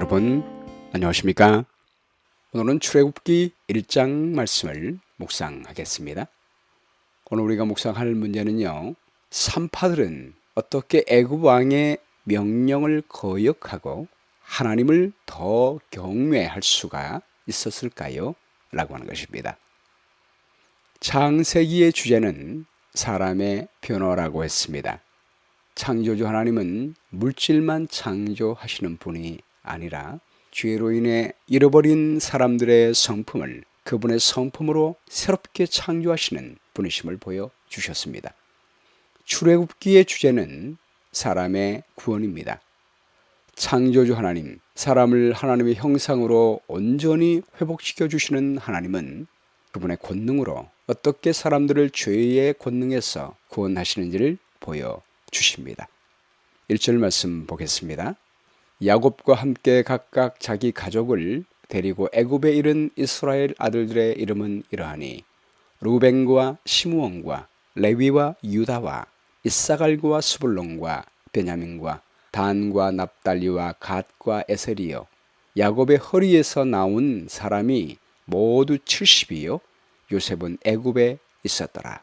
여러분 안녕하십니까? 오늘은 출애굽기 1장 말씀을 묵상하겠습니다. 오늘 우리가 묵상할 문제는요. 산파들은 어떻게 애굽 왕의 명령을 거역하고 하나님을 더 경외할 수가 있었을까요? 라고 하는 것입니다. 창세기의 주제는 사람의 변화라고 했습니다. 창조주 하나님은 물질만 창조하시는 분이 아니라 죄로 인해 잃어버린 사람들의 성품을 그분의 성품으로 새롭게 창조하시는 분이심을 보여 주셨습니다. 출애굽기의 주제는 사람의 구원입니다. 창조주 하나님, 사람을 하나님의 형상으로 온전히 회복시켜 주시는 하나님은 그분의 권능으로 어떻게 사람들을 죄의 권능에서 구원하시는지를 보여 주십니다. 1절 말씀 보겠습니다. 야곱과 함께 각각 자기 가족을 데리고 애굽에 이른 이스라엘 아들들의 이름은 이러하니 루벤과 시므온과 레위와 유다와 이사갈과 스불론과 베냐민과 단과 납달리와 갓과 에셀이요 야곱의 허리에서 나온 사람이 모두 70이요 요셉은 애굽에 있었더라.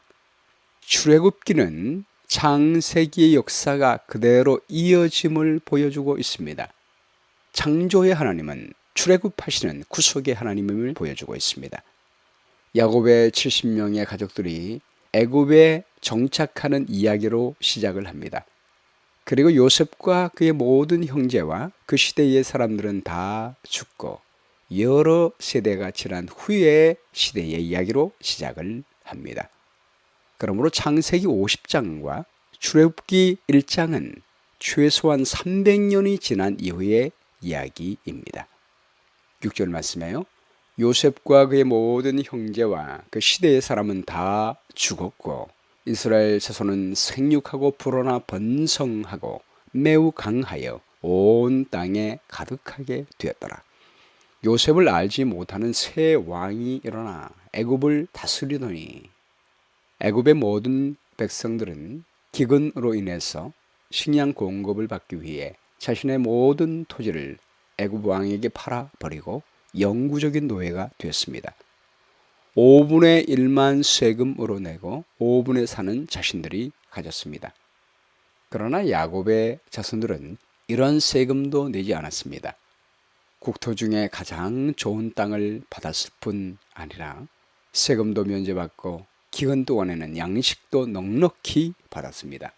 출애굽기는 창세기의 역사가 그대로 이어짐을 보여주고 있습니다. 창조의 하나님은 출애굽하시는 구속의 하나님임을 보여주고 있습니다. 야곱의 70명의 가족들이 애굽에 정착하는 이야기로 시작을 합니다. 그리고 요셉과 그의 모든 형제와 그 시대의 사람들은 다 죽고 여러 세대가 지난 후의 시대의 이야기로 시작을 합니다. 그러므로 창세기 50장과 출애굽기 1장은 최소한 300년이 지난 이후의 이야기입니다. 6절 말씀에요. 요셉과 그의 모든 형제와 그 시대의 사람은 다 죽었고 이스라엘 자손은 생육하고 불어나 번성하고 매우 강하여 온 땅에 가득하게 되었더라. 요셉을 알지 못하는 새 왕이 일어나 애굽을 다스리더니 애굽의 모든 백성들은 기근으로 인해서 식량 공급을 받기 위해 자신의 모든 토지를 애굽 왕에게 팔아 버리고 영구적인 노예가 되었습니다. 5분의 1만 세금으로 내고 5분의 4는 자신들이 가졌습니다. 그러나 야곱의 자손들은 이런 세금도 내지 않았습니다. 국토 중에 가장 좋은 땅을 받았을 뿐 아니라 세금도 면제받고 기근 동안에는 양식도 넉넉히 받았습니다.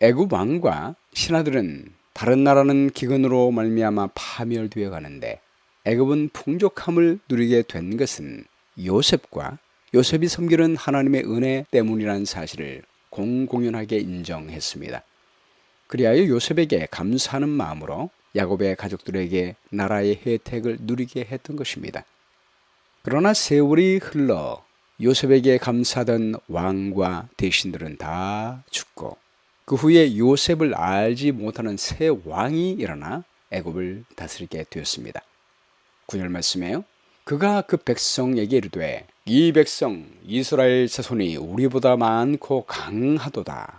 애굽 왕과 신하들은 다른 나라는 기근으로 말미암아 파멸되어 가는데 애굽은 풍족함을 누리게 된 것은 요셉과 요셉이 섬기는 하나님의 은혜 때문이라는 사실을 공공연하게 인정했습니다. 그리하여 요셉에게 감사하는 마음으로 야곱의 가족들에게 나라의 혜택을 누리게 했던 것입니다. 그러나 세월이 흘러 요셉에게 감사하던 왕과 대신들은 다 죽고 그 후에 요셉을 알지 못하는 새 왕이 일어나 애굽을 다스리게 되었습니다. 9절 말씀에요. 그가 그 백성에게 이르되 이 백성 이스라엘 자손이 우리보다 많고 강하도다.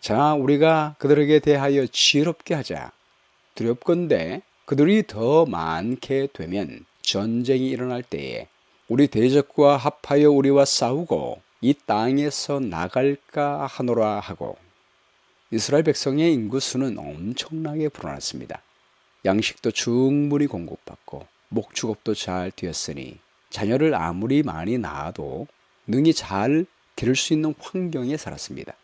자 우리가 그들에게 대하여 지혜롭게 하자. 두렵건대 그들이 더 많게 되면 전쟁이 일어날 때에 우리 대적과 합하여 우리와 싸우고 이 땅에서 나갈까 하노라 하고 이스라엘 백성의 인구 수는 엄청나게 불어났습니다. 양식도 충분히 공급받고 목축업도 잘 되었으니 자녀를 아무리 많이 낳아도 능히 잘 기를 수 있는 환경에 살았습니다.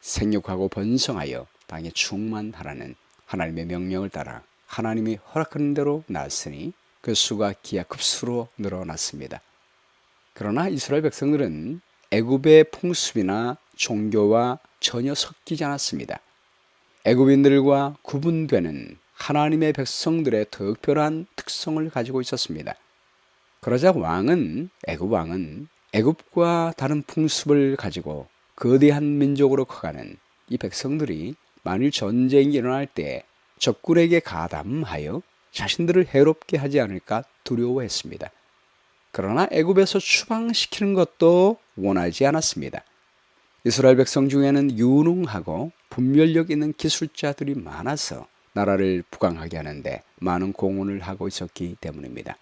생육하고 번성하여 땅에 충만하라는 하나님의 명령을 따라 하나님이 허락하는 대로 낳았으니 그 수가 기하급수로 늘어났습니다. 그러나 이스라엘 백성들은 애굽의 풍습이나 종교와 전혀 섞이지 않았습니다. 애굽인들과 구분되는 하나님의 백성들의 특별한 특성을 가지고 있었습니다. 그러자 왕은 애굽 왕은 애굽과 다른 풍습을 가지고 거대한 민족으로 커가는 이 백성들이 만일 전쟁이 일어날 때 적군에게 가담하여 자신들을 해롭게 하지 않을까 두려워했습니다. 그러나 애굽에서 추방시키는 것도 원하지 않았습니다. 이스라엘 백성 중에는 유능하고 분별력 있는 기술자들이 많아서 나라를 부강하게 하는데 많은 공헌을 하고 있었기 때문입니다.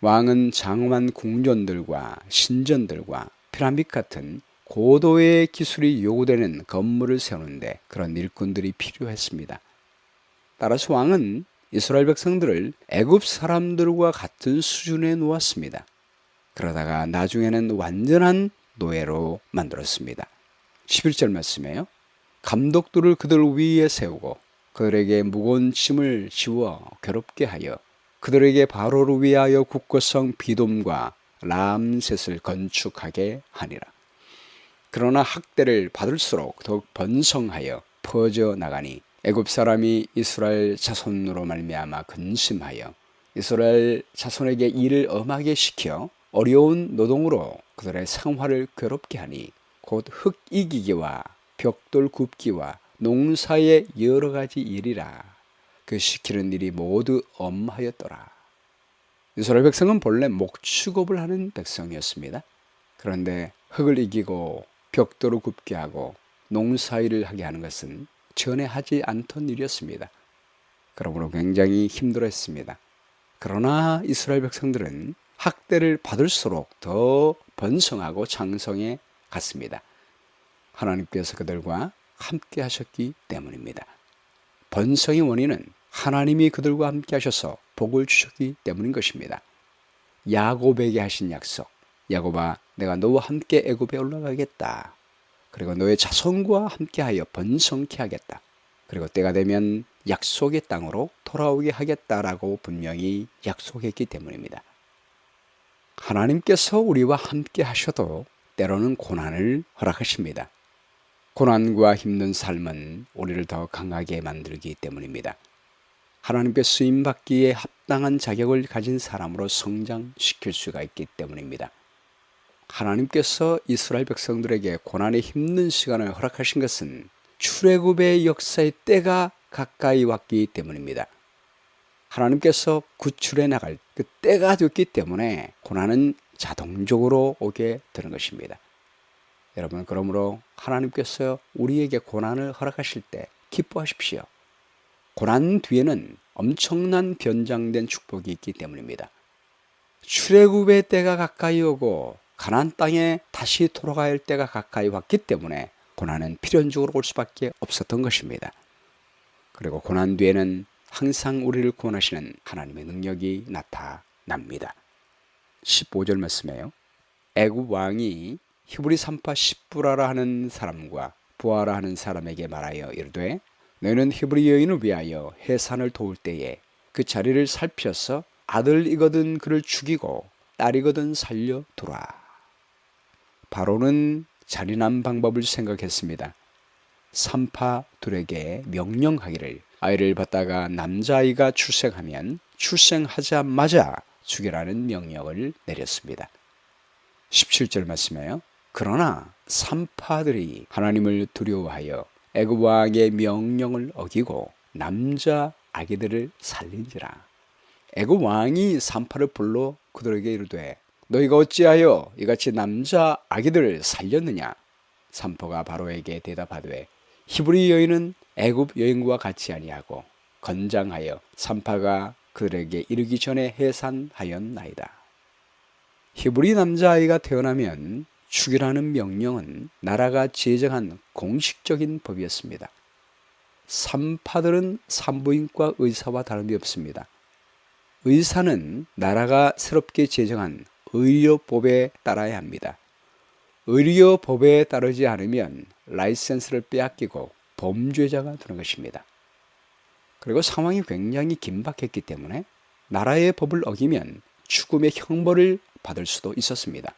왕은 장엄한 궁전들과 신전들과 피라밋 같은 고도의 기술이 요구되는 건물을 세우는데 그런 일꾼들이 필요했습니다. 따라서 왕은 이스라엘 백성들을 애굽 사람들과 같은 수준에 놓았습니다. 그러다가 나중에는 완전한 노예로 만들었습니다. 11절 말씀에요. 감독들을 그들 위에 세우고 그들에게 무거운 짐을 지워 괴롭게 하여 그들에게 바로를 위하여 국고성 비돔과 람셋을 건축하게 하니라. 그러나 학대를 받을수록 더욱 번성하여 퍼져 나가니 애굽 사람이 이스라엘 자손으로 말미암아 근심하여 이스라엘 자손에게 일을 엄하게 시켜 어려운 노동으로 그들의 생활을 괴롭게 하니 곧 흙 이기기와 벽돌 굽기와 농사의 여러 가지 일이라 그 시키는 일이 모두 엄하였더라. 이스라엘 백성은 본래 목축업을 하는 백성이었습니다. 그런데 흙을 이기고 벽돌을 굽게 하고 농사일을 하게 하는 것은 전에 하지 않던 일이었습니다. 그러므로 굉장히 힘들었습니다. 그러나 이스라엘 백성들은 학대를 받을수록 더 번성하고 장성해 갔습니다. 하나님께서 그들과 함께 하셨기 때문입니다. 번성의 원인은 하나님이 그들과 함께 하셔서 복을 주셨기 때문인 것입니다. 야곱에게 하신 약속. 야곱아, 내가 너와 함께 애굽에 올라가겠다. 그리고 너의 자손과 함께하여 번성케 하겠다. 그리고 때가 되면 약속의 땅으로 돌아오게 하겠다라고 분명히 약속했기 때문입니다. 하나님께서 우리와 함께 하셔도 때로는 고난을 허락하십니다. 고난과 힘든 삶은 우리를 더 강하게 만들기 때문입니다. 하나님께 쓰임 받기에 합당한 자격을 가진 사람으로 성장시킬 수가 있기 때문입니다. 하나님께서 이스라엘 백성들에게 고난의 힘든 시간을 허락하신 것은 출애굽의 역사의 때가 가까이 왔기 때문입니다. 하나님께서 구출해 나갈 그 때가 됐기 때문에 고난은 자동적으로 오게 되는 것입니다. 여러분 그러므로 하나님께서 우리에게 고난을 허락하실 때 기뻐하십시오. 고난 뒤에는 엄청난 변장된 축복이 있기 때문입니다. 출애굽의 때가 가까이 오고 가나안 땅에 다시 할 때가 가까이 왔기 때문에 고난은 필연적으로 올 수밖에 없었던 것입니다. 그리고 고난 뒤에는 항상 우리를 구원하시는 하나님의 능력이 나타납니다. 15절 말씀에요. 애굽 왕이 히브리 산파 십부라라 하는 사람과 부하라 하는 사람에게 말하여 이르되 너는 히브리 여인을 위하여 해산을 도울 때에 그 자리를 살펴서 아들이거든 그를 죽이고 딸이거든 살려 두라. 바로는 잔인한 방법을 생각했습니다. 산파들에게 명령하기를 아이를 받다가 남자아이가 출생하면 출생하자마자 죽이라는 명령을 내렸습니다. 17절 말씀에요. 그러나 산파들이 하나님을 두려워하여 애굽 왕의 명령을 어기고 남자 아기들을 살린지라. 애굽 왕이 산파를 불러 그들에게 이르되 너희가 어찌하여 이같이 남자 아기들을 살렸느냐? 산포가 바로에게 대답하되 히브리 여인은 애굽 여인과 같이 아니하고 건장하여 산파가 그들에게 이르기 전에 해산하였나이다. 히브리 남자아이가 태어나면 죽이라는 명령은 나라가 제정한 공식적인 법이었습니다. 산파들은 산부인과 의사와 다름이 없습니다. 의사는 나라가 새롭게 제정한 의료법에 따라야 합니다. 의료법에 따르지 않으면 라이센스를 빼앗기고 범죄자가 되는 것입니다. 그리고 상황이 굉장히 긴박했기 때문에 나라의 법을 어기면 죽음의 형벌을 받을 수도 있었습니다.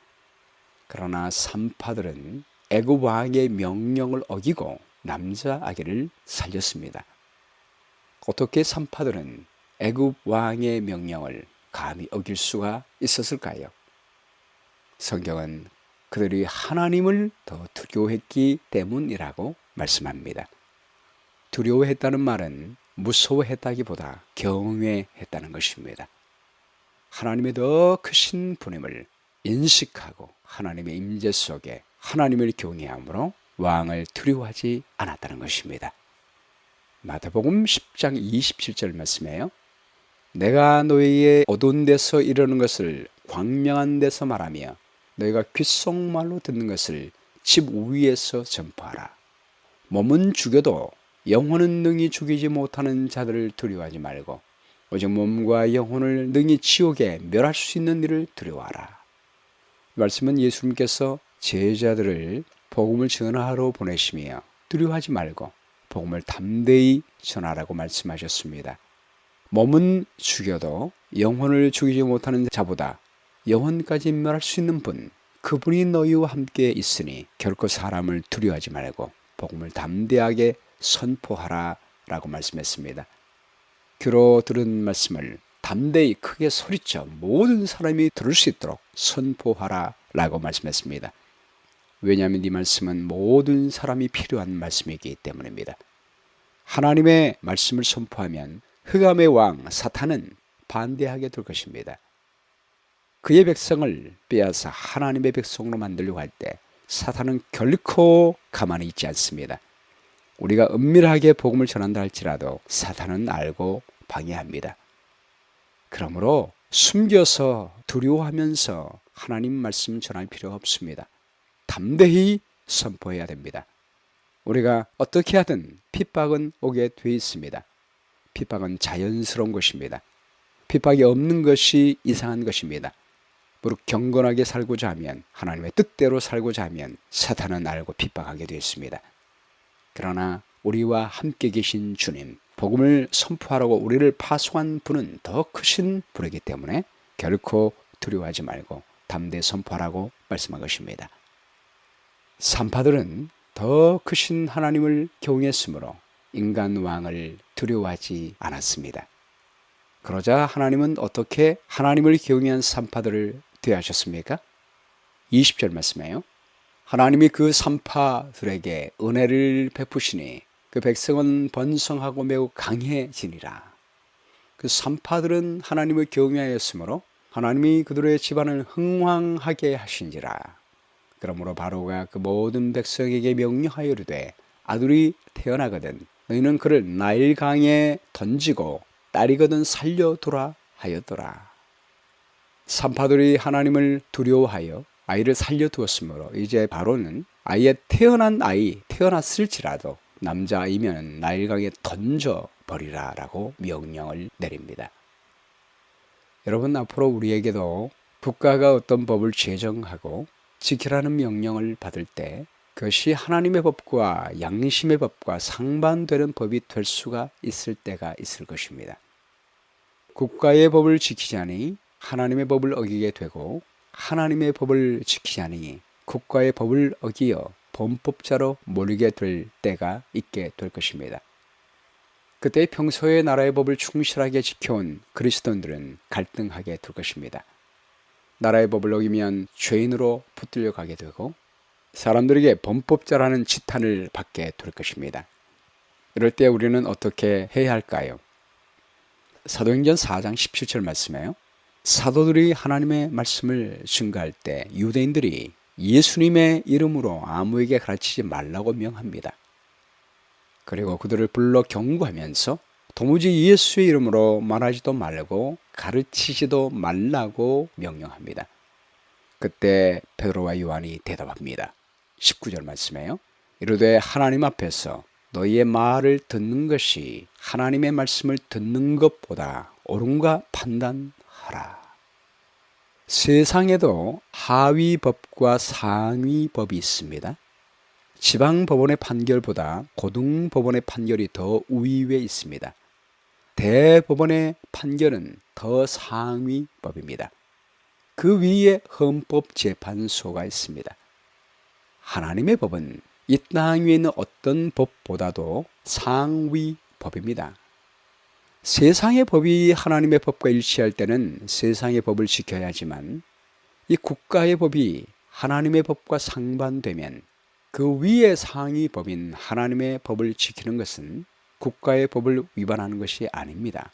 그러나 산파들은 애굽 왕의 명령을 어기고 남자 아기를 살렸습니다. 어떻게 산파들은 애굽 왕의 명령을 감히 어길 수가 있었을까요? 성경은 그들이 하나님을 더 두려워했기 때문이라고 말씀합니다. 두려워했다는 말은 무서워했다기보다 경외했다는 것입니다. 하나님의 더 크신 분임을 인식하고 하나님의 임재 속에 하나님을 경외함으로 왕을 두려워하지 않았다는 것입니다. 마태복음 10장 27절 말씀이에요. 내가 너희의 어두운 데서 이르는 것을 광명한 데서 말하며 너희가 귓속말로 듣는 것을 집 위에서 전파하라. 몸은 죽여도 영혼은 능히 죽이지 못하는 자들을 두려워하지 말고 오직 몸과 영혼을 능히 지옥에 멸할 수 있는 일을 두려워하라. 이 말씀은 예수님께서 제자들을 복음을 전하러 보내시며 두려워하지 말고 복음을 담대히 전하라고 말씀하셨습니다. 몸은 죽여도 영혼을 죽이지 못하는 자보다 영혼까지 멸할 수 있는 분, 그분이 너희와 함께 있으니 결코 사람을 두려워하지 말고 복음을 담대하게 선포하라 라고 말씀했습니다. 귀로 들은 말씀을 담대히 크게 소리쳐 모든 사람이 들을 수 있도록 선포하라 라고 말씀했습니다. 왜냐하면 이 말씀은 모든 사람이 필요한 말씀이기 때문입니다. 하나님의 말씀을 선포하면 흑암의 왕 사탄은 반대하게 될 것입니다. 그의 백성을 빼앗아 하나님의 백성으로 만들려고 할 때 사탄은 결코 가만히 있지 않습니다. 우리가 은밀하게 복음을 전한다 할지라도 사탄은 알고 방해합니다. 그러므로 숨겨서 두려워하면서 하나님 말씀 전할 필요가 없습니다. 담대히 선포해야 됩니다. 우리가 어떻게 하든 핍박은 오게 돼 있습니다. 핍박은 자연스러운 것입니다. 핍박이 없는 것이 이상한 것입니다. 무릇 경건하게 살고자 하면 하나님의 뜻대로 살고자 하면 사탄은 알고 핍박하게 되어 있습니다. 그러나 우리와 함께 계신 주님, 복음을 선포하라고 우리를 파송한 분은 더 크신 분이기 때문에 결코 두려워하지 말고 담대 선포하라고 말씀한 것입니다. 산파들은 더 크신 하나님을 경외했으므로 인간 왕을 두려워하지 않았습니다. 그러자 하나님은 어떻게 하나님을 경외한 산파들을 대하셨습니까? 20절 말씀에요. 하나님이 그 산파들에게 은혜를 베푸시니 그 백성은 번성하고 매우 강해지니라. 그 산파들은 하나님을 경외하였으므로 하나님이 그들의 집안을 흥왕하게 하신지라. 그러므로 바로가 그 모든 백성에게 명령하여 이르되 아들이 태어나거든 너희는 그를 나일강에 던지고 딸이거든 살려두라 하였더라. 산파들이 하나님을 두려워하여 아이를 살려두었으므로 이제 바로는 아이의 태어난 아이 태어났을지라도 남자아이면 나일강에 던져 버리라라고 명령을 내립니다. 여러분 앞으로 우리에게도 국가가 어떤 법을 제정하고 지키라는 명령을 받을 때 그것이 하나님의 법과 양심의 법과 상반되는 법이 될 수가 있을 때가 있을 것입니다. 국가의 법을 지키자니 하나님의 법을 어기게 되고 하나님의 법을 지키자니 국가의 법을 어기어 범법자로 몰리게 될 때가 있게 될 것입니다. 그때 평소에 나라의 법을 충실하게 지켜온 그리스도인들은 갈등하게 될 것입니다. 나라의 법을 어기면 죄인으로 붙들려 가게 되고 사람들에게 범법자라는 지탄을 받게 될 것입니다. 이럴 때 우리는 어떻게 해야 할까요? 사도행전 4장 17절 말씀에요. 사도들이 하나님의 말씀을 증가할 때 유대인들이 예수님의 이름으로 아무에게 가르치지 말라고 명합니다. 그리고 그들을 불러 경고하면서 도무지 예수의 이름으로 말하지도 말고 가르치지도 말라고 명령합니다. 그때 베드로와 요한이 대답합니다. 19절 말씀에요. 이르되 하나님 앞에서 너희의 말을 듣는 것이 하나님의 말씀을 듣는 것보다 옳은가 판단 하라. 세상에도 하위 법과 상위 법이 있습니다. 지방 법원의 판결보다 고등 법원의 판결이 더 우위에 있습니다. 대법원의 판결은 더 상위 법입니다. 그 위에 헌법재판소가 있습니다. 하나님의 법은 이 땅 위에 있는 어떤 법보다도 상위 법입니다. 세상의 법이 하나님의 법과 일치할 때는 세상의 법을 지켜야 하지만 이 국가의 법이 하나님의 법과 상반되면 그 위의 상위 법인 하나님의 법을 지키는 것은 국가의 법을 위반하는 것이 아닙니다.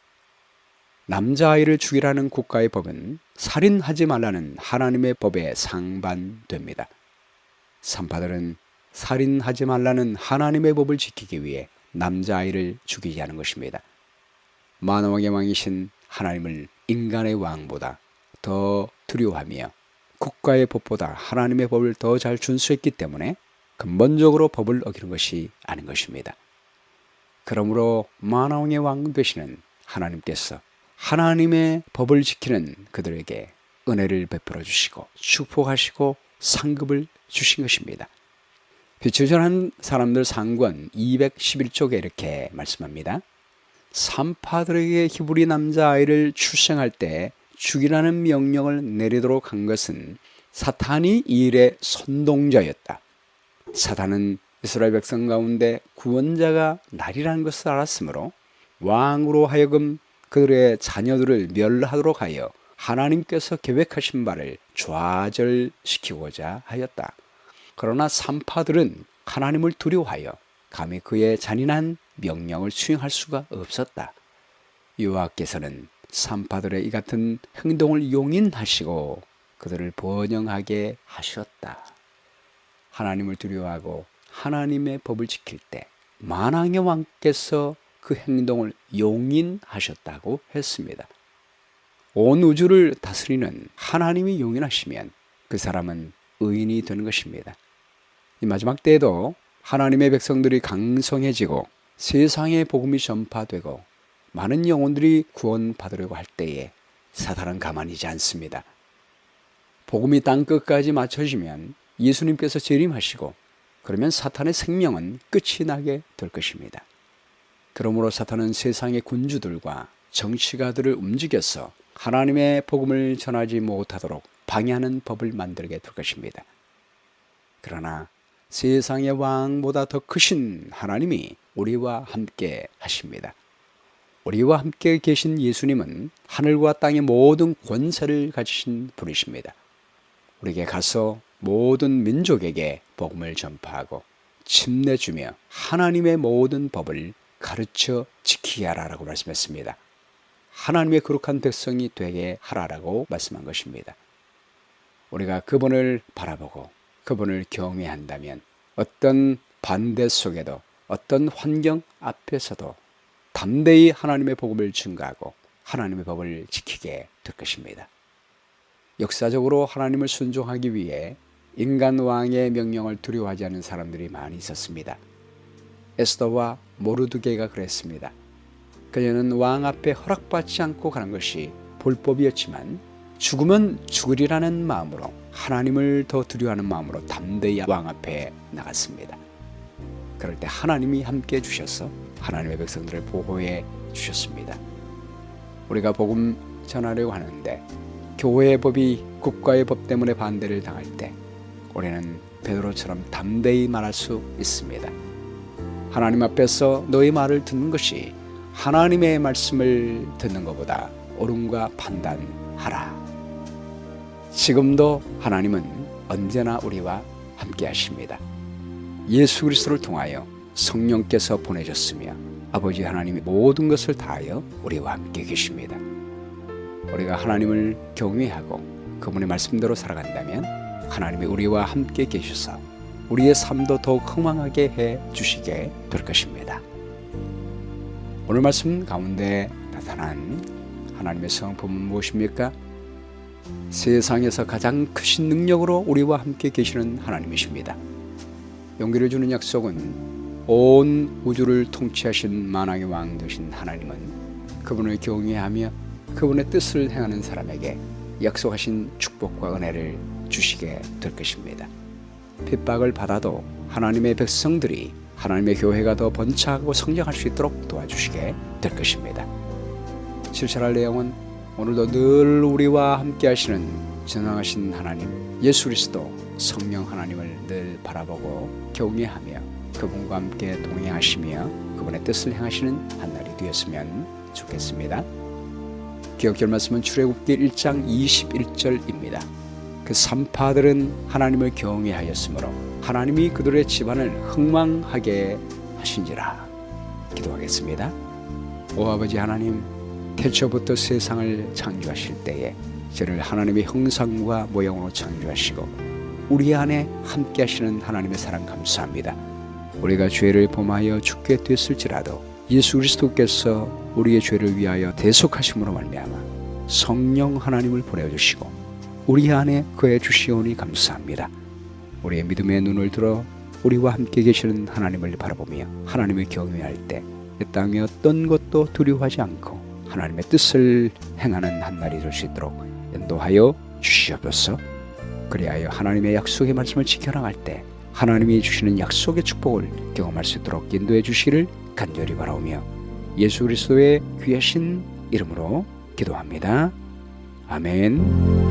남자아이를 죽이라는 국가의 법은 살인하지 말라는 하나님의 법에 상반됩니다. 산파들은 살인하지 말라는 하나님의 법을 지키기 위해 남자아이를 죽이게 하는 것입니다. 만왕의 왕이신 하나님을 인간의 왕보다 더 두려워하며 국가의 법보다 하나님의 법을 더 잘 준수했기 때문에 근본적으로 법을 어기는 것이 아닌 것입니다. 그러므로 만왕의 왕 되시는 하나님께서 하나님의 법을 지키는 그들에게 은혜를 베풀어 주시고 축복하시고 상급을 주신 것입니다. 빛을 전한 사람들 상권 211쪽에 이렇게 말씀합니다. 산파들에게 히브리 남자 아이를 출생할 때 죽이라는 명령을 내리도록 한 것은 사탄이 이 일의 선동자였다. 사탄은 이스라엘 백성 가운데 구원자가 날이라는 것을 알았으므로 왕으로 하여금 그들의 자녀들을 멸하도록 하여 하나님께서 계획하신 바를 좌절시키고자 하였다. 그러나 산파들은 하나님을 두려워하여 감히 그의 잔인한 명령을 수행할 수가 없었다. 여호와께서는 산파들의 이 같은 행동을 용인하시고 그들을 번영하게 하셨다. 하나님을 두려워하고 하나님의 법을 지킬 때 만왕의 왕께서 그 행동을 용인하셨다고 했습니다. 온 우주를 다스리는 하나님이 용인하시면 그 사람은 의인이 되는 것입니다. 이 마지막 때에도 하나님의 백성들이 강성해지고 세상의 복음이 전파되고 많은 영혼들이 구원받으려고 할 때에 사탄은 가만히지 않습니다. 복음이 땅 끝까지 맞춰지면 예수님께서 재림하시고 그러면 사탄의 생명은 끝이 나게 될 것입니다. 그러므로 사탄은 세상의 군주들과 정치가들을 움직여서 하나님의 복음을 전하지 못하도록 방해하는 법을 만들게 될 것입니다. 그러나 세상의 왕보다 더 크신 하나님이 우리와 함께 하십니다. 우리와 함께 계신 예수님은 하늘과 땅의 모든 권세를 가지신 분이십니다. 우리에게 가서 모든 민족에게 복음을 전파하고 침내주며 하나님의 모든 법을 가르쳐 지키게 하라라고 말씀했습니다. 하나님의 거룩한 백성이 되게 하라라고 말씀한 것입니다. 우리가 그분을 바라보고 그분을 경외한다면 어떤 반대 속에도 어떤 환경 앞에서도 담대히 하나님의 복음을 증가하고 하나님의 법을 지키게 될 것입니다. 역사적으로 하나님을 순종하기 위해 인간 왕의 명령을 두려워하지 않는 사람들이 많이 있었습니다. 에스더와 모르드게가 그랬습니다. 그녀는 왕 앞에 허락받지 않고 가는 것이 불법이었지만 죽으면 죽으리라는 마음으로 하나님을 더 두려워하는 마음으로 담대히 왕 앞에 나갔습니다. 그럴 때 하나님이 함께 주셔서 하나님의 백성들을 보호해 주셨습니다. 우리가 복음 전하려고 하는데 교회의 법이 국가의 법 때문에 반대를 당할 때 우리는 베드로처럼 담대히 말할 수 있습니다. 하나님 앞에서 너의 말을 듣는 것이 하나님의 말씀을 듣는 것보다 옳음과 판단하라. 지금도 하나님은 언제나 우리와 함께 하십니다. 예수 그리스도를 통하여 성령께서 보내셨으며 아버지 하나님이 모든 것을 다하여 우리와 함께 계십니다. 우리가 하나님을 경외하고 그분의 말씀대로 살아간다면 하나님이 우리와 함께 계셔서 우리의 삶도 더욱 흥망하게 해 주시게 될 것입니다. 오늘 말씀 가운데 나타난 하나님의 성품은 무엇입니까? 세상에서 가장 크신 능력으로 우리와 함께 계시는 하나님이십니다. 용기를 주는 약속은 온 우주를 통치하신 만왕의 왕 되신 하나님은 그분을 경외하며 그분의 뜻을 행하는 사람에게 약속하신 축복과 은혜를 주시게 될 것입니다. 핍박을 받아도 하나님의 백성들이 하나님의 교회가 더 번창하고 성장할 수 있도록 도와주시게 될 것입니다. 실천할 내용은 오늘도 늘 우리와 함께 하시는 전능하신 하나님 예수 그리스도 성령 하나님을 늘 바라보고 경외하며 그분과 함께 동행하시며 그분의 뜻을 행하시는 한 날이 되었으면 좋겠습니다. 기억절 말씀은 출애굽기 1장 21절입니다. 그 산파들은 하나님을 경외하였으므로 하나님이 그들의 집안을 흥망하게 하신지라 기도하겠습니다. 오 아버지 하나님 태초부터 세상을 창조하실 때에 저를 하나님의 형상과 모양으로 창조하시고 우리 안에 함께 하시는 하나님의 사랑 감사합니다. 우리가 죄를 범하여 죽게 됐을지라도 예수 그리스도께서 우리의 죄를 위하여 대속하심으로 말미암아 성령 하나님을 보내 주시고 우리 안에 거해 주시오니 감사합니다. 우리의 믿음의 눈을 들어 우리와 함께 계시는 하나님을 바라보며 하나님을 경외할 때 이 땅에 어떤 것도 두려워하지 않고 하나님의 뜻을 행하는 한 날이 될 수 있도록 인도하여 주시옵소서. 그리하여 하나님의 약속의 말씀을 지켜나갈 때 하나님이 주시는 약속의 축복을 경험할 수 있도록 인도해 주시기를 간절히 바라오며 예수 그리스도의 귀하신 이름으로 기도합니다. 아멘.